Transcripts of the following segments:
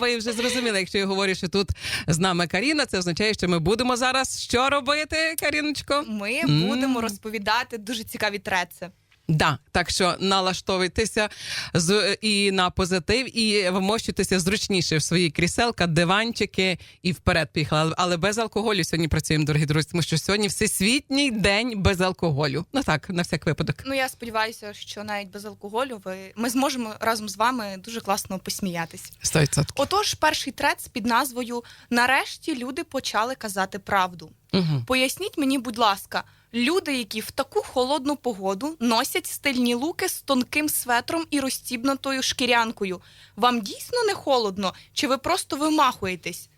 ви вже зрозуміли, якщо я говорю, що тут з нами Каріна, це означає, що ми будемо зараз що робити, Каріночко? Ми будемо розповідати дуже цікаві треци. Да, так що налаштовуйтеся з і на позитив, і вмощуйтеся зручніше в свої кріселка, диванчики і вперед поїхали. Але- без алкоголю сьогодні працюємо, дорогі друзі, тому що сьогодні всесвітній день без алкоголю. Ну так, на всяк випадок. Ну я сподіваюся, що навіть без алкоголю ви ми зможемо разом з вами дуже класно посміятись. 100%. Отож, перший трец під назвою Нарешті люди почали казати правду. Угу. Поясніть мені, будь ласка, люди, які в таку холодну погоду носять стильні луки з тонким светром і розстібнутою шкірянкою. Вам дійсно не холодно, чи ви просто вимахуєтесь?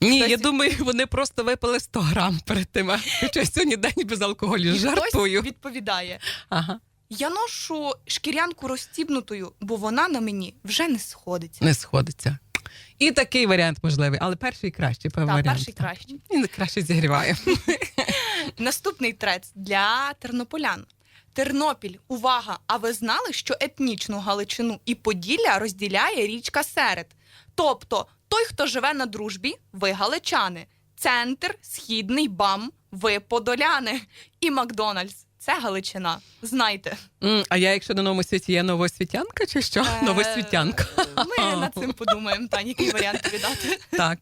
Ні, Хтось- я думаю, вони просто випили 100 грам перед тим. а Хоча сьогодні день без алкоголю. І Жартую. хтось відповідає: Ага, Я ношу шкірянку розстібнутою, бо вона на мені вже не сходиться. не сходиться. І такий варіант можливий, але перший кращий Так, варіанту. перший кращий. Він краще зігріває. Наступний трец для тернополян. Тернопіль, увага! А ви знали, що етнічну Галичину і Поділля розділяє річка Серед? Тобто, той, хто живе на дружбі, ви галичани, центр, східний бам, ви подоляни. І Макдональдс це Галичина. Знайте. М, А я, якщо на новому світі є новосвітянка, чи що? Е, Новосвітянка. Ми над цим подумаємо, та який варіант віддати. Так.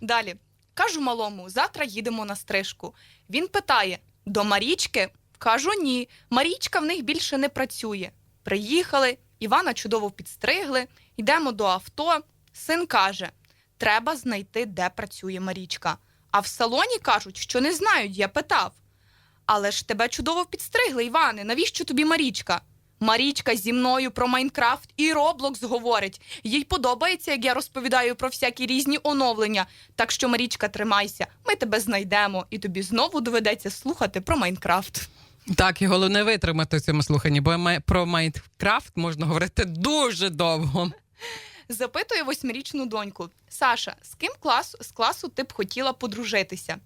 Далі кажу малому, завтра їдемо на стрижку. Він питає: до Марічки? Кажу, ні. Марічка в них більше не працює. Приїхали, Івана чудово підстригли, йдемо до авто. Син каже: треба знайти, де працює Марічка. А в салоні кажуть, що не знають, я питав. Але ж тебе чудово підстригли, Іване. Навіщо тобі Марічка? Марічка зі мною про Майнкрафт і Роблокс говорить. Їй подобається, як я розповідаю про всякі різні оновлення. Так що, Марічка, тримайся, ми тебе знайдемо, і тобі знову доведеться слухати про Майнкрафт. Так, і головне витримати в цьому слуханні, бо про Майнкрафт можна говорити дуже довго. Запитує восьмирічну доньку: Саша, з ким класу, з класу ти б хотіла подружитися?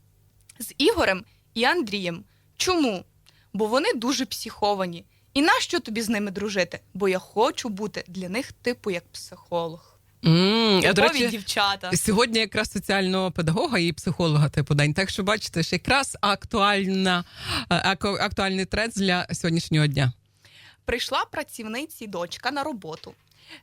З Ігорем і Андрієм. Чому? Бо вони дуже психовані. І нащо тобі з ними дружити? Бо я хочу бути для них типу як психолог. М, а, до речі, дівчата. Сьогодні якраз соціального педагога і психолога типу день. Так що бачите, що якраз актуальна е, актуальний тренд для сьогоднішнього дня. Прийшла працівниці дочка на роботу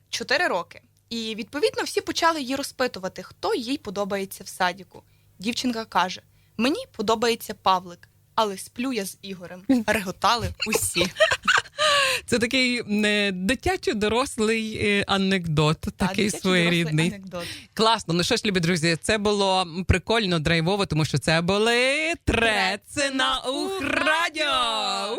4 роки. І відповідно всі почали її розпитувати, хто їй подобається в садіку. Дівчинка каже: Мені подобається Павлик, але сплю я з Ігорем. Реготали усі. Це такий не дитячо дорослий е, анекдот, Та, такий своєрідний. анекдот. Класно. Ну що ж, любі друзі, це було прикольно, драйвово, тому що це були треці на Ухрадіо.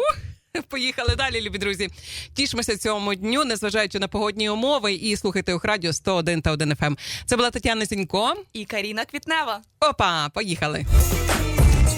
Поїхали далі, любі друзі. Тішмося цьому дню, незважаючи на погодні умови, і слухайте Ухрадіо 101 та 1 FM. Це була Тетяна Зінько. І Каріна Квітнева. Опа, поїхали.